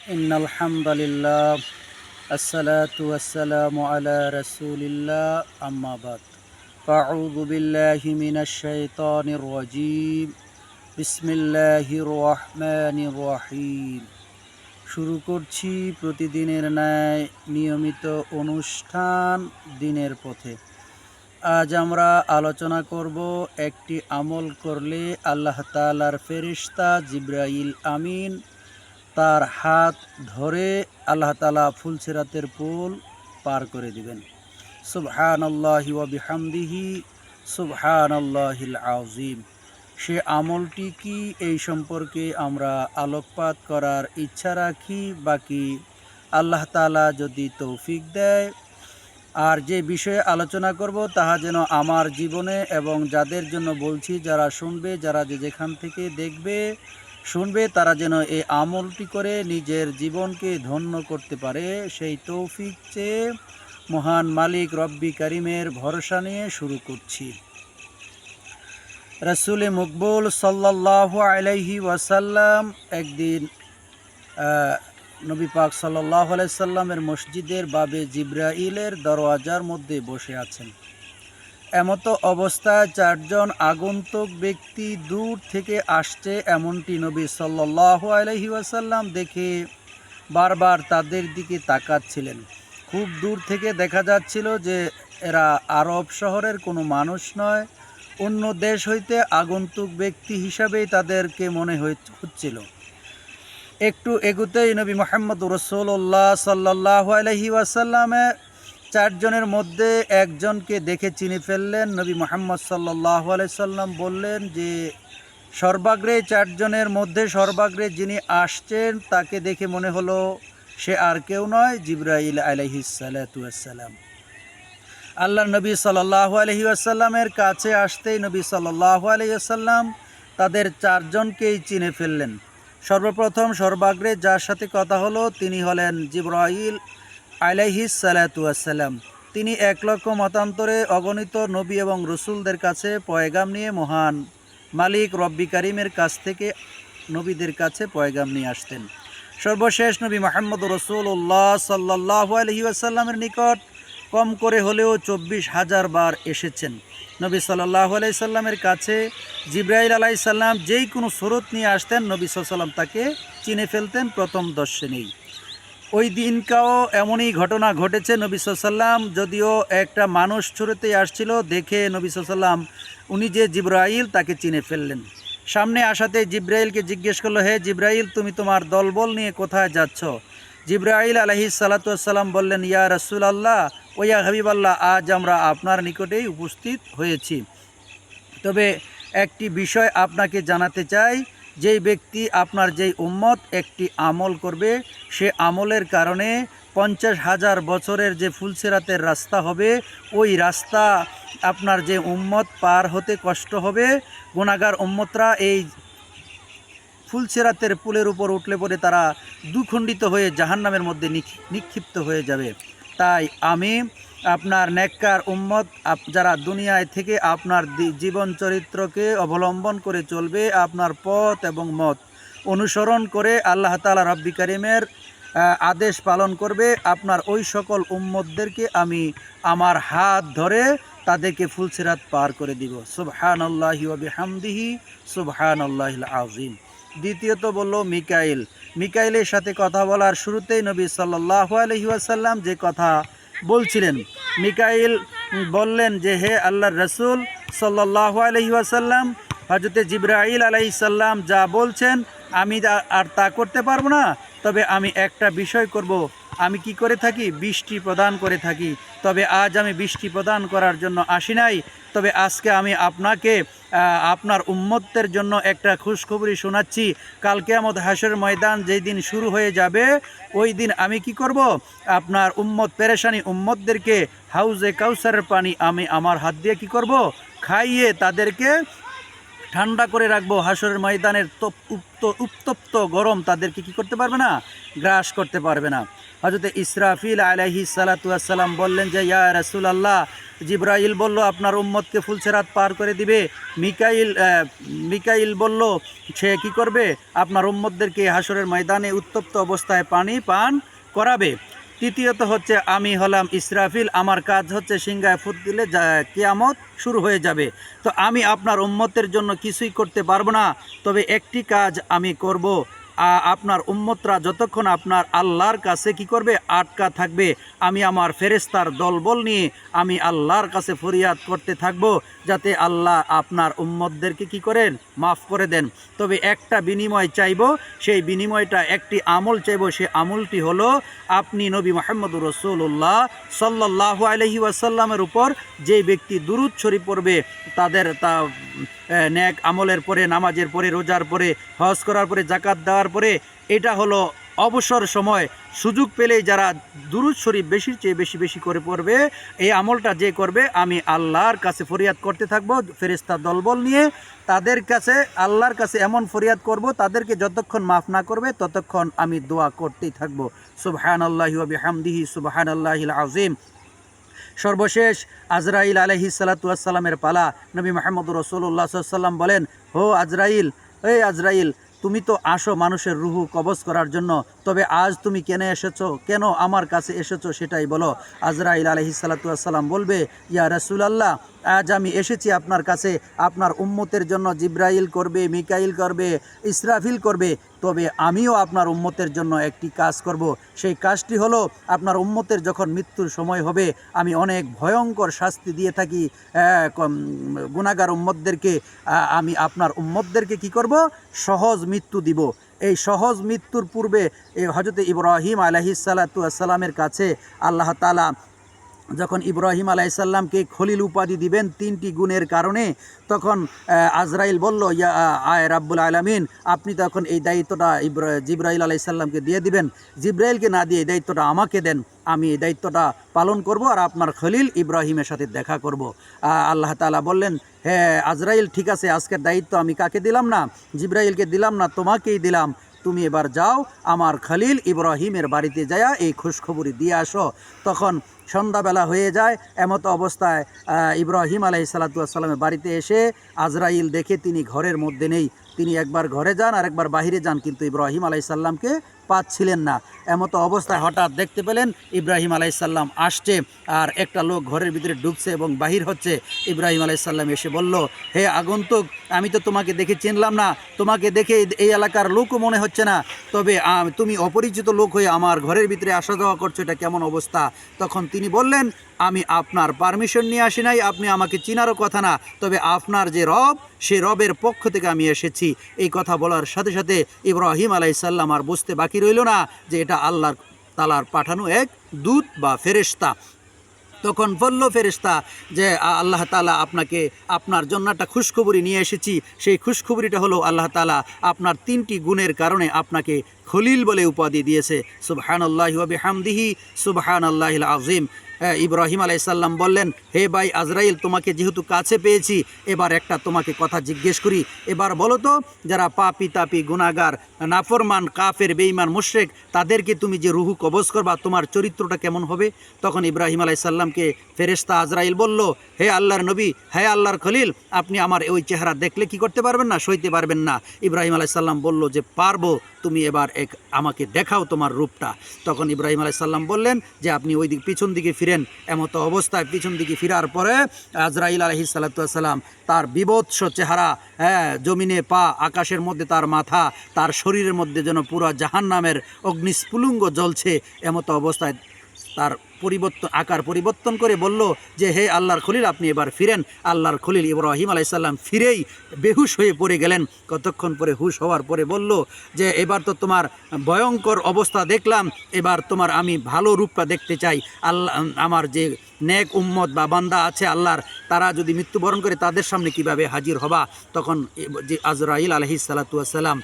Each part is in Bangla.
إن الحمد لله الصلاة والسلام على رسول الله أما بعد فأعوذ بالله من الشيطان الرجيم بسم الله الرحمن الرحيم শুরু করছি প্রতিদিনের ন্যায় নিয়মিত অনুষ্ঠান দিনের পথে আজ আমরা আলোচনা করব একটি আমল করলে আল্লাহ তালার ফেরিস্তা জিব্রাইল আমিন তার হাত ধরে আল্লাহ তালা ফুলসিরাতের পুল পার করে দিবেন। সুবহান আল্লাহি ওয়াবিহামদিহি সুবহান আল্লাহিল আজিম সে আমলটি কি এই সম্পর্কে আমরা আলোকপাত করার ইচ্ছা রাখি বাকি আল্লাহ তালা যদি তৌফিক দেয়? আর যে বিষয়ে আলোচনা করব তাহা যেন আমার জীবনে এবং যাদের জন্য বলছি, যারা শুনবে, যারা যে যেখান থেকে দেখবে শুনবে তারা যেন এই আমলটি করে নিজের জীবনকে ধন্য করতে পারে। সেই তৌফিক চেয়ে মহান মালিক রব্বি করিমের ভরসা নিয়ে শুরু করছি। রসুল মকবুল সাল্লাহ আলাইহি ওয়াসাল্লাম একদিন নবী পাক সাল্লাহ আলাইসাল্লামের মসজিদের বাবে জিব্রাইলের দরওয়াজার মধ্যে বসে আছেন। এমতো অবস্থায় চারজন আগন্তুক ব্যক্তি দূর থেকে আসছে এমনটি নবী সাল্লাহ আলহি ওয়াসাল্লাম দেখে বারবার তাদের দিকে তাকাচ্ছিলেন। খুব দূর থেকে দেখা যাচ্ছিল যে এরা আরব শহরের কোনো মানুষ নয়, অন্য দেশ হইতে আগন্তুক ব্যক্তি হিসাবেই তাদেরকে মনে হচ্ছিল। একটু এগুতেই নবী মোহাম্মদ রসোল্লাহ সাল্লাহ আলহি ওয়াসাল্লামে চারজনের মধ্যে একজনকে দেখে চিনে ফেললেন। নবী মোহাম্মদ সাল্লাহ আলাইসাল্লাম বললেন যে, সর্বাগ্রে চারজনের মধ্যে সর্বাগ্রে যিনি আসছেন, তাকে দেখে মনে হলো সে আর কেউ নয়, জিব্রাইল আলহিসাল্লাম আল্লাহ নবী সাল্লাহ আলহি আসাল্লামের কাছে আসতেই নবী সাল্লাহ আলহি আসাল্লাম তাদের চারজনকেই চিনে ফেললেন। সর্বপ্রথম সর্বাগ্রে যার সাথে কথা হলো, তিনি হলেন জিব্রাইল আলাইহিস সালাতাম তিনি এক লক্ষ মতান্তরে অগণিত নবী এবং রসুলদের কাছে পয়গাম নিয়ে মহান মালিক রব্বি করিমের কাছ থেকে নবীদের কাছে পয়গাম নিয়ে আসতেন। সর্বশেষ নবী মোহাম্মদ রসুল্লাহ সাল্লাহ আলহি আসাল্লামের নিকট কম করে হলেও চব্বিশ হাজার বার এসেছেন। নবী সাল্লাহ আলাই সাল্লামের কাছে জিব্রাইল আলাই সাল্লাম যেই কোনো স্রোত নিয়ে আসতেন, নবী সাল্লাম তাকে চিনে ফেলতেন প্রথম দর্শনেই ওই দিনকাও এমনই ঘটনা ঘটেছে নবী সাল্লাম, যদিও একটা মানুষ ছুরোতে আসছিল দেখে নবী সাল্লাম, উনি যে জিব্রাইল তাকে চিনে ফেললেন। সামনে আসাতে জিব্রাইলকে জিজ্ঞেস করল, হে জিব্রাইল, তুমি তোমার দলবল নিয়ে কোথায় যাচ্ছ? জিব্রাইল আলহি সালাতাম বললেন, ইয়া রসুল আল্লাহ ও ইয়া হাবিব আল্লাহ আজ আমরা আপনার নিকটেই উপস্থিত হয়েছি। তবে একটি বিষয় আপনাকে জানাতে চাই যেই ব্যক্তি আপনার যেই উম্মত একটি আমল করবে, সে আমলের কারণে পঞ্চাশ হাজার বছরের যে ফুলসেরাতের রাস্তা হবে, ওই রাস্তা আপনার যে উম্মত পার হতে কষ্ট হবে। গুণাগার উম্মতরা এই ফুলসেরাতের পুলের উপর উঠলে পরে তারা দুখণ্ডিত হয়ে জাহান্নামের মধ্যে নিক- নিক্ষিপ্ত হয়ে যাবে। তাই আমি আপনার নেককার উম্মত যারা দুনিয়ায় থেকে আপনার জীবন চরিত্রকে অবলম্বন করে চলবে, আপনার পথ এবং মত অনুসরণ করে আল্লাহ তালা রব্বি করিমের আদেশ পালন করবে। আপনার ওই সকল উম্মতদেরকে আমি আমার হাত ধরে তাদেরকে ফুলসিরাত পার করে দিব। সুবহান আল্লাহি হামদিহি সুবহান আল্লাহ আজিম দ্বিতীয়ত বলল মিকাইল। মিকাইলের সাথে কথা বলার শুরুতেই নবী সাল্লাহ আলহি আসাল্লাম যে কথা বলছিলেন। মিকাইল বললেন যে, হে আল্লাহর রসুল সাল্লাহ আলহি আসাল্লাম হজরতে জিব্রাহল আলাইসাল্লাম যা বলছেন, আমি আর তা করতে পারব না। তবে আমি একটা বিষয় করব। আমি কি করে থাকি? বৃষ্টি প্রদান করে থাকি। তবে আজ আমি বৃষ্টি প্রদান করার জন্য আসি নাই। তবে আজকে আমি আপনাকে আপনার উম্মতের জন্য একটা খুশখবরি শোনাচ্ছি। কালকে আমাদের হাসের ময়দান যেই দিন শুরু হয়ে যাবে, ওই দিন আমি কি করব? আপনার উম্মত, পেরেশানি উম্মতদেরকে হাউজে কাউসারের পানি আমি আমার হাত দিয়ে কি করব? খাইয়ে তাদেরকে ঠান্ডা করে রাখব। হাসরের ময়দানের তপ উত্তপ্ত গরম তাদেরকে কি করতে পারবে না? গ্রাস করতে পারবে না। হজরত ইসরাফিল আলহি সালাতাম বললেন যে, ইয়া রাসুল আল্লাহ জিব্রাইল বলল, আপনার উম্মতকে ফুলসেরাত পার করে দিবে। মিকাইল মিকাইল বলল, সে কি করবে? আপনার উম্মতদেরকে হাসরের ময়দানে উত্তপ্ত অবস্থায় পানি পান করাবে। তৃতীয়ত হচ্ছে, আমি হলাম ইসরাফিল, আমার কাজ হচ্ছে সিংহায় ফুট দিলে কিয়ামত শুরু হয়ে যাবে। তো আমি আপনার উম্মতের জন্য কিছুই করতে পারব না, তবে একটি কাজ আমি করব। আপনার উম্মতরা যতক্ষণ আপনার আল্লাহর কাছে কি করবে? আটকা থাকবে। আমি আমার ফেরেস্তার দলবল নিয়ে আমি আল্লাহর কাছে ফরিয়াদ করতে থাকব। যাতে আল্লাহ আপনার উম্মতদেরকে কি করেন? মাফ করে দেন। তবে একটা বিনিময় চাইব, সেই বিনিময়টা একটি আমল চাইব, সে আমলটি হলো আপনি নবী মোহাম্মদ রসুল্লাহ সাল্লাহ আলহি ওয়াসাল্লামের উপর যে ব্যক্তি দুরুদ শরীফ পড়বে, তাদের তা ন্যাক আমলের পরে, নামাজের পরে, রোজার পরে, হজ করার পরে জাকাত দেওয়ার পরে, এটা হলো অবসর সময় সুযোগ পেলেই যারা দুরুদ শরীফ বেশির চেয়ে বেশি বেশি করে পড়বে, এই আমলটা যে করবে, আমি আল্লাহর কাছে ফরিয়াদ করতে থাকব ফেরেস্তা দলবল নিয়ে তাদের কাছে, আল্লাহর কাছে এমন ফরিয়াদ করব, তাদেরকে যতক্ষণ মাফ না করবে, ততক্ষণ আমি দোয়া করতেই থাকব। সুবহান আল্লাহি হামদিহি সুবহান আল্লাহিল আজিম সর্বশেষ আজরাইল আলহি সালাতামের পালা, নবী মাহমুদ রসুল্লাহ সাল্লাম বলেন হো আজরাইল, এই আজরাইল তুমি তো আসো মানুষের রুহু কবজ করার জন্য তবে আজ তুমি কেন এসেছ? কেন আমার কাছে এসেছ সেটাই বলো। আজরাইল সালাতাম বলবে, ইয়া রসুলাল্লাহ, আজ আমি এসেছি আপনার কাছে। আপনার উম্মতের জন্য জিব্রাইল করবে, মিকাইল করবে, ইসরাফিল করবে। তবে আমিও আপনার উম্মতের জন্য একটি কাজ করব। সেই কাজটি হলো, আপনার উম্মতের যখন মৃত্যুর সময় হবে, আমি অনেক ভয়ঙ্কর শাস্তি দিয়ে থাকি। গুনাগার উম্মতদেরকে আমি আপনার উম্মতদেরকে কি করব? সহজ মৃত্যু দিব। এই সহজ মৃত্যুর পূর্বে এই হজরত ইব্রাহিম আলহি সালাতামের কাছে আল্লাহ তালা যখন ইব্রাহিম আলাইসাল্লামকে খলিল উপাধি দিবেন তিনটি গুণের কারণে, তখন আজরাইল বলল, ইয়া আয় রাব্বুল আলমিন, আপনি তখন এই দায়িত্বটা ইব্রা, জিব্রাইল আলাইসাল্লামকে দিয়ে দিবেন। জিব্রাইলকে না দিয়ে এই দায়িত্বটা আমাকে দেন। আমি এই দায়িত্বটা পালন করব আর আপনার খলিল ইব্রাহিমের সাথে দেখা করব। আল্লাহ তাআলা বললেন হ্যাঁ আজরাইল, ঠিক আছে, আজকের দায়িত্ব আমি কাকে দিলাম না? জিব্রাইলকে দিলাম না, তোমাকেই দিলাম। তুমি এবার যাও, আমার খলিল ইব্রাহিমের বাড়িতে যায়া এই খুশখবরি দিয়ে আসো। তখন সন্ধ্যাবেলা হয়ে যায়, এমত অবস্থায় ইব্রাহিম আলাই সালাতামের বাড়িতে এসে আজরাইল দেখে তিনি ঘরের মধ্যে নেই। তিনি একবার ঘরে যান আর একবার বাহিরে যান, কিন্তু ইব্রাহিম আলাই সাল্লামকে পাচ্ছিলেন না। এমতো অবস্থায় হঠাৎ দেখতে পেলেন ইব্রাহিম আলাইসাল্লাম আসছে আর একটা লোক ঘরের ভিতরে ঢুকছে এবং বাহির হচ্ছে। ইব্রাহিম আলাইসাল্লাম এসে বলল, হে আগন্তুক, আমি তো তোমাকে দেখে চিনলাম না। তোমাকে দেখে এই এলাকার লোকও মনে হচ্ছে না। তবে তুমি অপরিচিত লোক হয়ে আমার ঘরের ভিতরে আসা যাওয়া করছ, এটা কেমন অবস্থা? তখন তিনি বললেন, আমি আপনার পারমিশন নিয়ে আসি নাই, আপনি আমাকে চিনারও কথা না। তবে আপনার যে রব সে রবের পক্ষ থেকে আমি এসেছি। এই কথা বলার সাথে সাথে ইব্রাহিম আলাইসাল্লাম আর বুঝতে বাকি রইল না যে এটা আল্লাহর তালার পাঠানো এক দূত বা ফেরেশতা। তখন বলল ফেরেশতা যে আল্লাহ তালা আপনাকে আপনার জন্য একটা খুশখবরি নিয়ে এসেছি। সেই খুশখবরিটা হলো আল্লাহ তালা আপনার তিনটি গুণের কারণে আপনাকে খলিল বলে উপাধি দিয়েছে। সুবহান আল্লাহ হামদিহি সুবহান আল্লাহ আজিম ইব্রাহিম আলাইসাল্লাম বললেন, হে ভাই আজরাইল, তোমাকে যেহেতু কাছে পেয়েছি, এবার একটা তোমাকে কথা জিজ্ঞেস করি। এবার বলো তো, যারা পাপি, তাপি গুনাগার নাফরমান, কাফের বেইমান মুশরেক, তাদেরকে তুমি যে রুহু কবজ করবা, তোমার চরিত্রটা কেমন হবে? তখন ইব্রাহিম আলাইসাল্লামকে ফেরেশতা আজরাইল বলল, হে আল্লাহর নবী, হে আল্লাহর খলিল, আপনি আমার ওই চেহারা দেখলে কি করতে পারবেন না, সইতে পারবেন না? ইব্রাহিম আলাইসাল্লাম বলল যে, পারব। তুমি এবার এক, আমাকে দেখাও তোমার রূপটা। তখন ইব্রাহিম আলাইসাল্লাম বললেন যে, আপনি ওই দিক, পিছন দিকে ফিরেন। এমতো অবস্থায় পিছন দিকে ফিরার পরে আজরাইল আলহি সাল্লাম তার বিভৎস চেহারা হ্যাঁ জমিনে পা, আকাশের মধ্যে তার মাথা, তার শরীরের মধ্যে যেন পুরো জাহান নামের অগ্নিস্ফুলুঙ্গ জ্বলছে, এমতো অবস্থায় তার পরিবর্তন, আকার পরিবর্তন করে বলল যে, হে আল্লাহর খলিল, আপনি এবার ফিরেন। আল্লাহর খলিল ইব্রাহিম আলাইসাল্লাম ফিরেই বেহুশ হয়ে পড়ে গেলেন। কতক্ষণ পরে হুশ হওয়ার পরে বলল যে, এবার তো তোমার ভয়ঙ্কর অবস্থা দেখলাম, এবার তোমার আমি ভালো রূপটা দেখতে চাই। আল্লাহ, আমার যে নেক উম্মত বা বান্দা আছে আল্লাহর, তারা যদি মৃত্যুবরণ করে তাদের সামনে কীভাবে হাজির হবা? তখন যে আজরাইল আলহি সালাতাম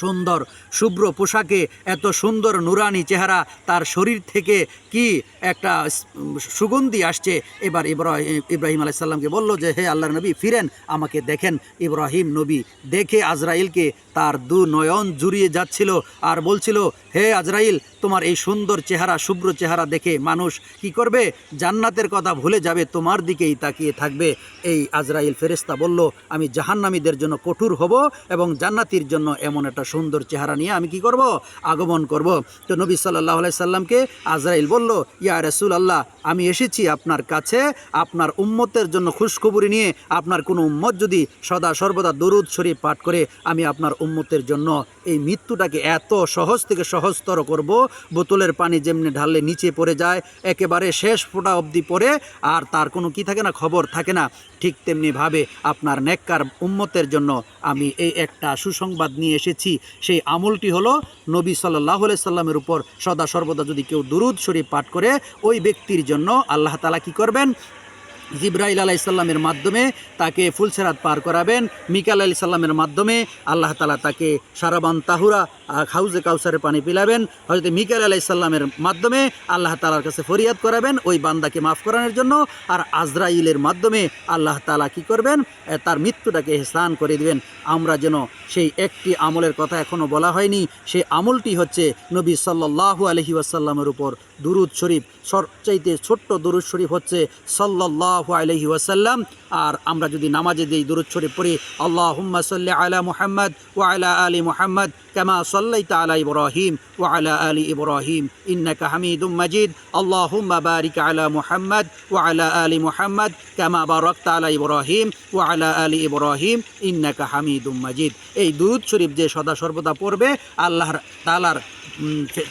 সুন্দর, শুভ্র পোশাকে এত সুন্দর নুরানি চেহারা তার শরীর থেকে কি একটা সুগন্ধি আসছে? এবার ইব্রাহিম ইব্রাহিম আলাইসাল্লামকে বলল যে, হে আল্লাহর নবী, ফিরেন, আমাকে দেখেন। ইব্রাহিম নবী দেখে আজরাইলকে তার দু নয়ন জুড়িয়ে যাচ্ছিল আর বলছিল, হে আজরাইল, তোমার এই সুন্দর চেহারা, শুভ্র চেহারা দেখে মানুষ কি করবে? জান্নাতের কথা ভুলে যাবে, তোমার দিকেই তাকিয়ে থাকবে। এই আজরাইল ফেরেস্তা বলল, আমি জাহান্নামীদের জন্য কঠোর হব এবং জান্নাতির জন্য এমন একটা সুন্দর চেহারা নিয়ে আমি কি করব? আগমন করব। তো নবী সাল্লাহ সাল্লামকে আজরাইল বলল, ইয়া রসুল আল্লাহ আমি এসেছি আপনার কাছে, আপনার উম্মতের জন্য খুশখবরি নিয়ে, আপনার কোনো উম্মত যদি সদা সর্বদা দরুদ শরীফ পাঠ করে, আমি আপনার উম্মতের জন্য এই মৃত্যুটাকে এত সহজ থেকে সহজতর করব, বোতলের পানি যেমনি ঢাললে নিচে পড়ে যায়, একেবারে শেষ ফোঁটা অবধি পড়ে, আর তার কোনো কি থাকে না, খবর থাকে না। ঠিক তেমনিভাবে আপনার নেককার উম্মতের জন্য আমি এই একটা সুসংবাদ নিয়ে এসেছি সেই আমলটি হলো নবী সাল্লাহ সাল্লামের উপর সদা সর্বদা যদি কেউ দুরুদ শরীফ পাঠ করে, ওই ব্যক্তির জন্য আল্লাহ তালা কি করবেন? জিব্রাইল আলাহ ইসলামের মাধ্যমে তাকে ফুলসেরাত পার করাবেন মিকাল আলি সাল্লামের মাধ্যমে আল্লাহ তালা তাকে সারাবান তাহুরা হাউজে কাউসারে পানি পিলাবেন। হয়তো মিকাল আলাহ ইসলামের মাধ্যমে আল্লাহ তালার কাছে ফরিয়াদ করাবেন, ওই বান্দাকে মাফ করানোর জন্য। আর আজরাইলের মাধ্যমে আল্লাহ তালা কি করবেন? তার মৃত্যুটাকে স্নান করে দিবেন। আমরা যেন সেই একটি আমলের কথা এখনও বলা হয়নি। সেই আমলটি হচ্ছে নবী সাল্লাহ আলহি ওয়াসাল্লামের উপর দুরুদ শরীফ। সবচাইতে ছোট্ট দুরুদ শরীফ হচ্ছে সাল্লাহ আলহি ওয়াসাল্লাম আর আমরা যদি নামাজে দিই দুরুদ শরীফ পড়ি আল্লাহ হুম্মা সাল্লি আলা মুহাম্মদ ও আলা আলী মুহাম্মদ كما صليت على إبراهيم وعلى آل إبراهيم إنك حميد مجيد اللهم بارك على محمد وعلى آل محمد كما باركت على إبراهيم وعلى آل إبراهيم إنك حميد مجيد এই দুরুদ শরীফ যে সদা সর্বদা পড়বে আল্লাহর তালার উম, ফে-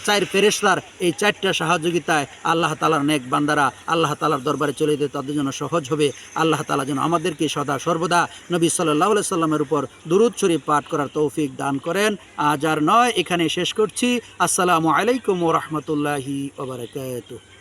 চার ফেরেস্তার এই চারটা সহযোগিতায় আল্লাহ তালার নেক বান্দারা আল্লাহ তালার দরবারে চলে যেতে তাদের জন্য সহজ হবে। আল্লাহ তালা যেন আমাদেরকে সদা সর্বদা নবী সাল্লাহ সাল্লামের উপর দুরুদ শরীফ পাঠ করার তৌফিক দান করেন। আজ আর নয়, এখানে শেষ করছি। আসসালামু আলাইকুম রহমতুল্লাহি ওবরাকাতুহ